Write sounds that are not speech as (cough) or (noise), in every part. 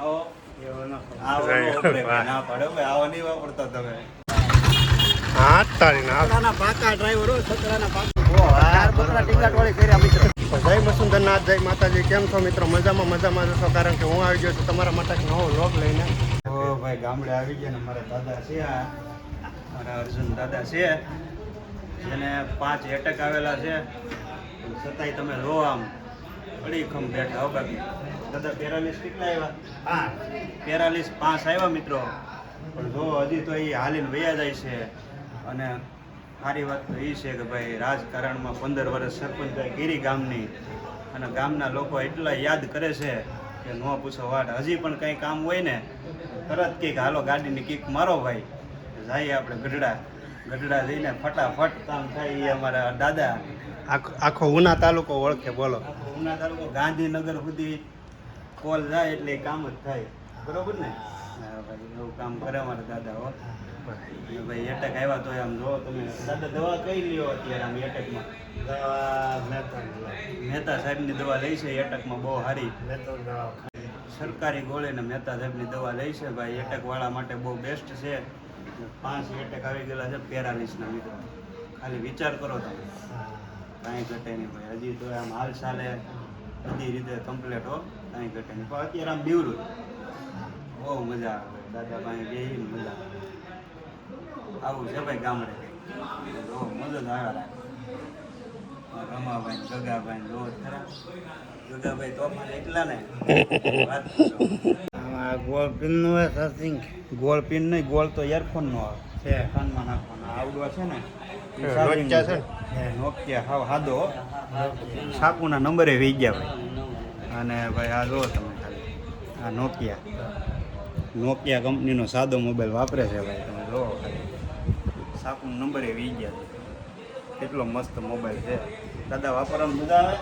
આવો. જય હા તારી ના. પાકા ડ્રાઈવરો હા, વસુંધરનાથ જય માતાજી. કેમ છો મિત્રો? મજામાં મજામાં જશો કારણ કે હું આવી ગયો છું તમારા માટે નવો લોક લઈને. ઓ ભાઈ ગામડે આવી ગયા ને મારા દાદા છે આ. મારા અર્જુન દાદા છે. જેને પાંચ એટેક આવેલા છે. છતાંય તમે રો આમ. અડીખમ બેઠા હો બાકી. દાદા પેરાલીસ કેટલા આવ્યા હા પેરાલીસ પાંચ આવ્યા મિત્રો. પણ જો હજી તો એ હાલીને વયા જાય છે. અને સારી વાત તો એ છે કે ભાઈ રાજકારણમાં પંદર વર્ષ સરપંચ ગીરી ગામની. અને ગામના લોકો એટલા યાદ કરે છે કે ન પૂછો વાટ હજી પણ કંઈ કામ હોય ને તરત કંઈક હાલો ગાડીની કિક મારો ભાઈ. જઈએ આપણે ગઢડા. ગઢડા જઈને ફટાફટ કામ થાય એ અમારા દાદા. આખો ઉના તાલુકો ઓળખે બોલો. ઉના તાલુકો ગાંધીનગર સુધી કોલ જાય એટલે કામ જ થાય. બરોબર ને? હા. ભાઈ એવું કામ કરે મારે દાદા હો. ભાઈ એટેક આવ્યા તો આમ જો તમે દાદા દવા કઈ લ્યો અત્યારે આમ એટેકમાં દવા મહેતા સાહેબની દવા લઈ છે એટેકમાં બહુ સારી સરકારી ગોળે ને મહેતા સાહેબની દવા લઈ છે ભાઈ એટેકવાળા માટે બહુ બેસ્ટ છે. પાંચ એટેક આવી ગયેલા છે પેરાલીસના મિત્રો. ખાલી વિચાર કરો તમે. કાંઈ ઘટે નહીં ભાઈ. હજી તો આમ હાલ ચાલે બધી રીતે કમ્પ્લીટ હો. કાંઈ ઘટે નહીં પણ અત્યારે આમ બીવરું બહુ મજા આવે. દાદા પાસે બે મજા આવું. છે ભાઈ ગામડે. બહુ મજા જ આવ્યા રાખે રમાભાઈ જગાભાઈ ખરા જગાભાઈ તોફાન એટલા ને. ગોળ પિનનું સસિંગ ગોળ પિન નહીં ગોળ તો ઇયરફોન નો આવે. છે. કાનમાં નાખવાનો. આવડવા છે ને. નોકિયા છે નોકિયા. હાવ હાદો. નંબરે વી ગયા ભાઈ. અને ભાઈ આ જુઓ તમે ખાલી. આ નોકિયા નોકિયા કંપનીનો સાદો મોબાઈલ વાપરે છે ભાઈ તમે જુઓ ખાલી. સાપુ નંબર એ વી ગયા છે. કેટલો મસ્ત મોબાઈલ છે. દાદા વાપરવાનું મજા આવે?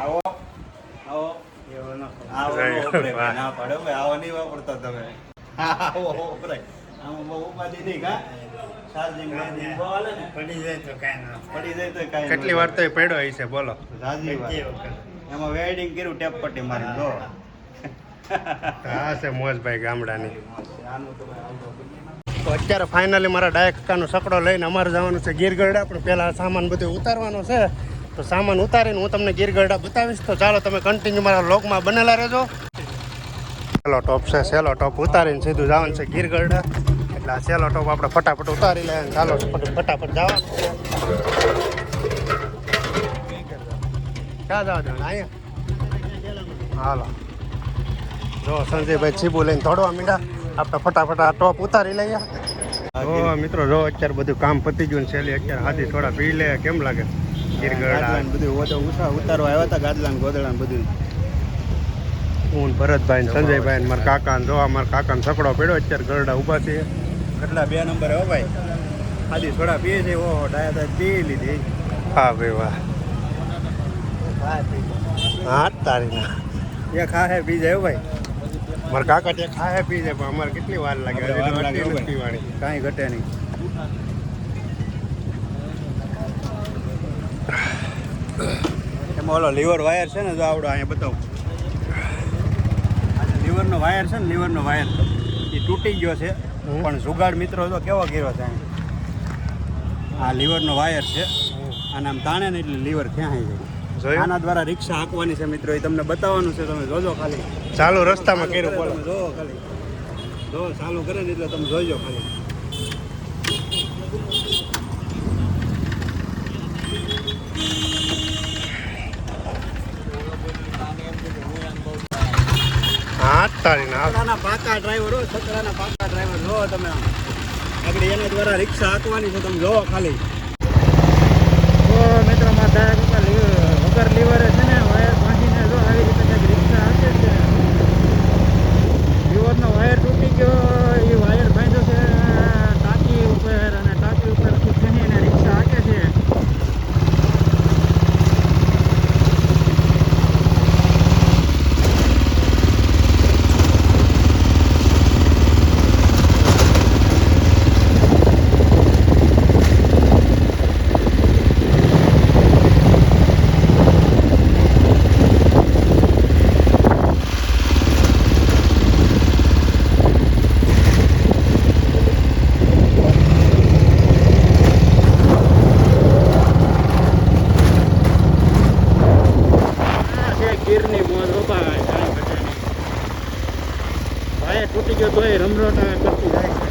આવો. આવો. નો. ભાઈ, ના પાડો ભાઈ આવો નહીં વાપરતા તમે. આવો વપરાય આમાં બહુ ઉપાધિ નહીં કા? પડી જાય તો કાંઈ ના પડી જાય તો કાંઈ કેટલી વાર તો એ પડ્યો હશે બોલો. રાજી વાત. એમાં વેલ્ડિંગ કર્યું ટેપ પટ્ટી મારી જો. હા મોજભાઈ ગામડાની. તો અત્યારે ફાઇનલી મારા ડાયક કાકાનો સકડો લઈને અમારે જવાનું છે ગીરગઢડા પણ પહેલાં સામાન બધું ઉતારવાનો છે. તો સામાન ઉતારીને હું તમને ગીરગઢડા બતાવીશ. તો ચાલો તમે કન્ટિન્યુ મારા લોકમાં બનેલા રહેજો. સેલો ટોપ છે, સેલો ટોપ ઉતારીને સીધું જવાનું છે ગીરગઢડા એટલે આ સેલો ટોપ આપણે ફટાફટ ઉતારી લઈએ ચાલો ફટ- ફટાફટ જવાનું ક્યાં જવા દેવાનું? અહીંયા? હાલો. જો સંજયભાઈ છીબુ લઈને દોડવા મીડા આપણે ફટાફટ આ ટોપ ઉતારી લઈએ. મિત્રો જો અત્યારે બધું કામ પતી ગયું ને છેલ્લી અત્યારે હાથી થોડા પી લે. કેમ લાગે? બધું ઉતારવા આવ્યા હતા ગાદલાને ગોદડાને બધું. હું ભરતભાઈ સંજયભાઈ ને મારા કાકા ને જો મારા કાકા ને સકડો પડ્યો. અત્યારે ગરડા ઊભા છે. કેટલા બે નંબર હો ભાઈ. આદી થોડા પીએ છે ઓહો ડાયા ડાયા પી લીધી. હા ભાઈ વાહ. હા તારીખ ના એ ખાહે પી જાય ભાઈ. મારા કાકા ત્યાં ખાહે પી જાય પણ અમારે કેટલી વાર લાગે? હો. પીવાની કાંઈ ઘટે નહીં. એમાં ઓલો લીવર વાયર છે ને જો આવડો અહીંયા બતાવું. લીવરનો વાયર છે ને લીવરનો વાયર એ તૂટી ગયો છે. પણ જુગાડ મિત્રો તો કેવો કર્યો છે? આ લીવરનો વાયર છે. અને આમ તાણે ને એટલે લીવર ક્યાં જાય જોયું? આના દ્વારા રિક્ષા હાંકવાની છે મિત્રો એ તમને બતાવવાનું છે તમે જોજો ખાલી. ચાલુ રસ્તામાં કર્યું બોલો. જોવો ખાલી. જો ચાલુ કરે ને એટલે તમે જોઈજો ખાલી. હા તારી ના. પાકા ડ્રાઈવરો છકડાના પાકા ડ્રાઈવર જોવો તમે આગળ એના દ્વારા રિક્ષા હાંકવાની છે તમે જોવો ખાલી. તો મિત્રો મારા વગર લીવરે છે ને વાયર ભાંગીને જો આવી રીતે કંઈક રિક્ષા હાકે છે લીવરનો વાયર તૂટી ગયો એ વાયર બાંધ્યો છે ટાંકી ઉપર અને ટાંકી ઉપરથી ખીણીને રિક્ષા હાકે છે તૂટી ગયો તોય રમરોટા કરતી જાય છે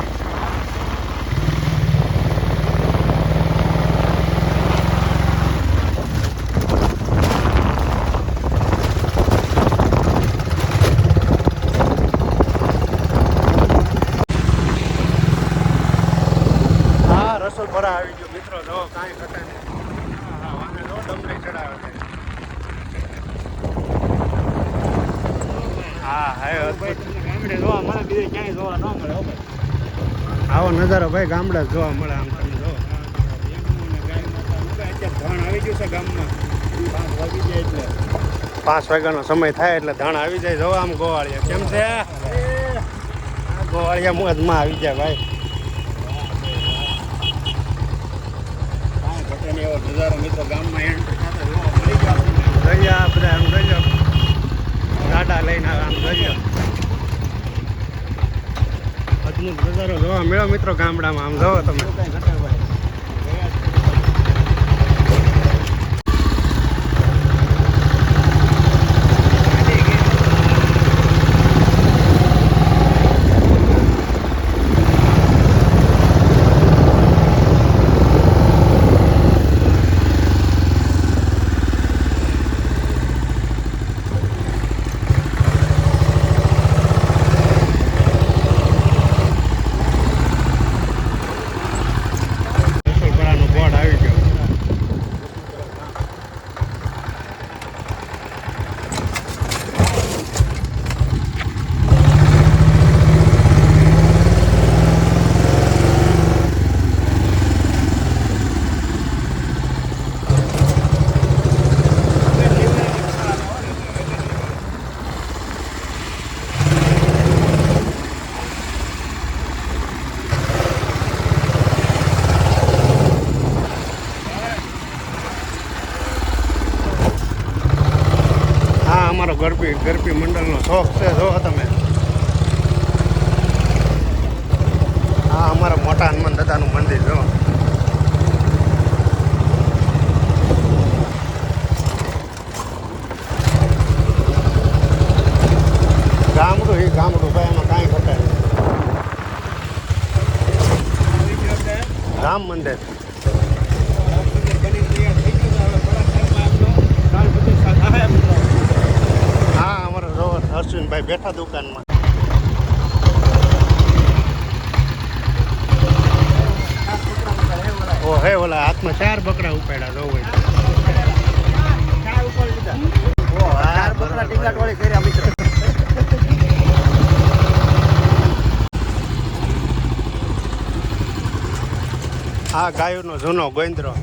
હા રસોલપરા આવી ગયો મિત્રો જો કાંઈ ઘટે નહીં હા, હા, વાને જો ડમરી ચડાવે છે હા હા અદ્ભુત. ગામડે જોવા મળે બીજે ક્યાંય જોવા ન મળે હો ભાઈ આવો નજારો ભાઈ ગામડે જોવા મળે આમ તમે જો ધણ આવી ગયું છે ગામમાં પાંચ વાગી જાય એટલે પાંચ વાગ્યાનો સમય થાય એટલે ધાણ આવી જાય જોવા આમ ગોવાળિયા કેમ છે? ગોવાળિયા મોજમાં આવી જાય ભાઈ. નજારો મિત્રો. ગામમાં એન્ડ થતા જોવા મળી ગયો. બધા આમ જોઈએ ગાડા લઈને આમ જોઈએ અદભુત નજારો જોવા મળ્યો મિત્રો ગામડામાં આમ જોવો તમે એવું કાંઈ ઘટે ભાઈ ગયા જ કરીએ. રસોઈપરાનો બોર્ડ આવી ગયો હા અમારો ગરબી મંડળનો શોખ છે જો તમે. હા અમારા મોટા હનુમાન દાદાનું મંદિર જો ગામડું એ ગામડું ભાઈ એમાં કાંઈ ઘટે નહીં આવી ગયો છે. રામ મંદિર રામ મંદિર બની તૈયાર થઈ ગયું છે. હવે થોડાક ટાઈમમાં આપણો રામ મંદિર સાથે આવે મિત્રો. હા અમારો જો અશ્વિનભાઈ બેઠા દુકાનમાં. ઓ હે ઓલા હાથમાં ચાર બકરા ઉપાડ્યા જો હોય ચાર. બકરા ટીંગાટ વાળી કર્યા મિત્રો. આ ગાયોનો જૂનો ગોંદરો.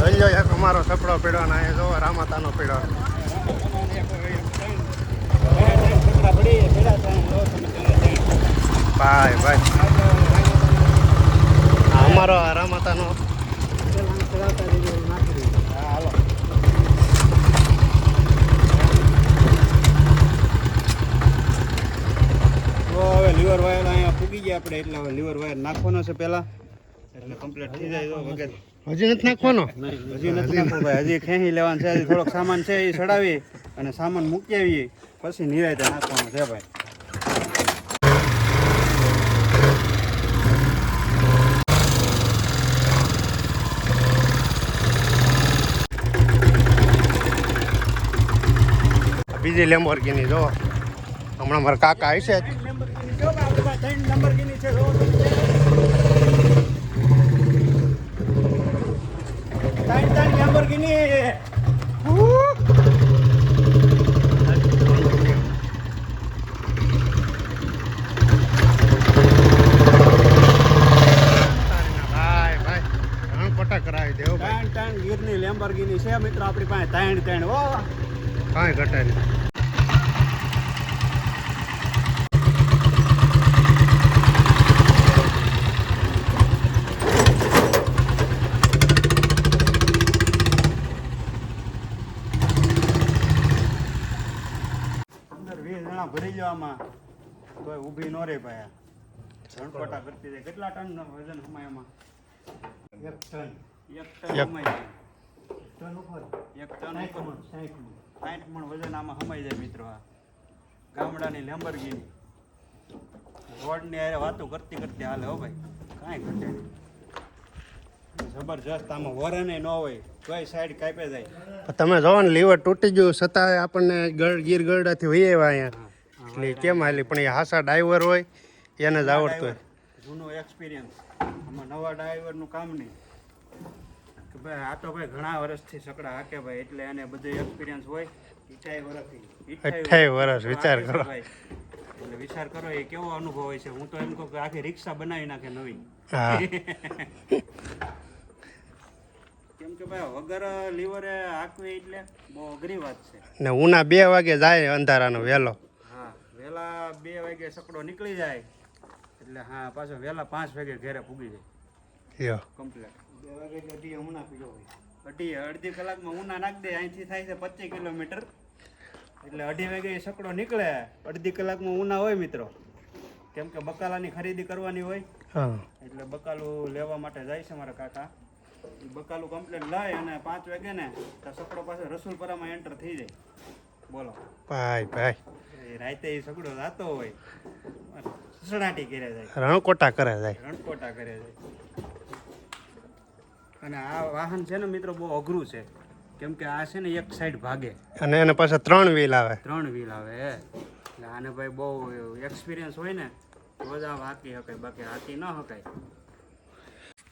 જોઈ લો એક અમારો સપડો પીડો ને અહીંયા જોવો રામાતાનો પીડો બકરા પડી પેલા ત્રણ લો તમે ત્રણે ત્રણ. ભાઈ ભાઈ આ અમારો આ રામાતાનો હા, હાલો. તો હવે લીવર વાયર અહીંયા પૂગી ગયા આપણે એટલે હવે લીવર વાયર નાખવાનો છે પહેલા એટલે કમ્પ્લીટ થઈ જાય તો વગર હજી નથી નાખવાનો? હજી નથી નાખવાનો ભાઈ. હજી ખેંચી લેવાનું છે. હજી થોડોક સામાન છે એ ચડાવી અને સામાન મૂકી આવીએ. પછી નિરાયતે નાખવાનું છે ભાઈ. બીજી લેમ્બોર્ગિની જો. હમણાં મારા કાકા આવી જ ભાઈ ભાઈ ઘણ પટા કરાવી દેવો ભાઈ. લેમ્બર્ગીની છે મિત્રો આપણી પાસે ત્રણ ત્રણ ઓ કાંઈ ઘટે નહીં. જવામાં તોય ઊભી નો રે ભાઈ આ. ઝણપટા કરતી જાય કેટલા ટન વજન હમાય એમાં એક ટન. એક ટન એક. હમાય જાય. એક ટન ઉપર. સાઠ મણ. વજન આમાં હમાઈ જાય મિત્રો આ. ગામડાની લેમ્બરગીની રોડની હારે વાતો કરતી કરતી હાલે હો ભાઈ. કાંઈ ઘટે નહીં. જબરજસ્ત આમાં વરાને ન હોય. તોય સાઈડ કાપે જાય. તમે જોવો ને લીવર તૂટી ગયું છતાં આપણને ગળ ગીર ગરડાથી વહી આવ્યા અહીંયા. એટલે કેમ હાલી? પણ એ હાસા ડ્રાઈવર હોય એને જ આવડતું હોય. જૂનો એક્સપિરિયન્સ આમાં નવા ડ્રાઈવરનું કામ નહીં. કે ભાઈ આ તો ભાઈ ઘણા વર્ષથી સકડા હાકે ભાઈ એટલે એને બધું એક્સપિરિયન્સ હોય અઠાઈ વર્ષ, વિચાર કરો. ભાઈ. એટલે વિચાર કરો એ કેવો અનુભવ હોય છે. હું તો એમ કહું કે આખી રિક્ષા બનાવી નાખે નવી. (laughs) કેમ કે ભાઈ વગર લીવરે હાંકવી એટલે બહુ અઘરી વાત છે. ને ઉના બે વાગે જાય અંધારાનો વહેલો. બે વાગે સકડો નીકળી જાય. એટલે હા પાછો વહેલા પાંચ વાગે ઘરે પૂગી જાય. કમ્પ્લેટ બે વાગે અઢી ઉના પીડો અઢી અડધી કલાકમાં ઉના નાખી દે અહીંથી થાય છે પચીસ કિલોમીટર. એટલે અઢી વાગે સકડો નીકળે અડધી કલાકમાં ઉના હોય મિત્રો. કેમ કે બકાલાની ખરીદી કરવાની હોય. એટલે બકાલું લેવા માટે જાય છે મારા કાકા. બકાલું કમ્પ્લેટ લાય અને પાંચ વાગે ને તો સકડો પાસે રસુલપરામાં એન્ટર થઈ જાય. બોલો. ભાઈ ભાઈ. રાતે સગડો રાતો હોય સસડાટી કર્યા જાય. રણકોટા કરે જાય. રણકોટા કરે જાય. અને આ વાહન છે ને મિત્રો બહુ અઘરું છે. કેમ કે આ છે ને એક સાઈડ ભાગે. અને એને પાછા ત્રણ વ્હીલ આવે. ત્રણ વ્હીલ આવે એટલે આને ભાઈ બહુ એક્સપિરિયન્સ હોય ને રોજ આ હાકી શકાય બાકી હાથી ન શકાય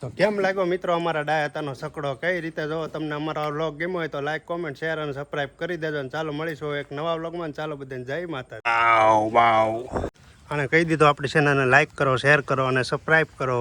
તો કેમ લાગ્યો મિત્રો અમારા ડાયતાનો સકડો? કઈ રીતે? જો તમને અમારો વ્લોગ ગમ્યો હોય તો લાઈક કોમેન્ટ શેર અને સબસ્ક્રાઇબ કરી દેજો અને ચાલો મળીશું એક નવા વ્લોગમાં. ચાલો બધાને જય માતા વાવ વાવ. અને કહી દીધો આપણી ચેનલને લાઈક કરો શેર કરો અને સબસ્ક્રાઇબ કરો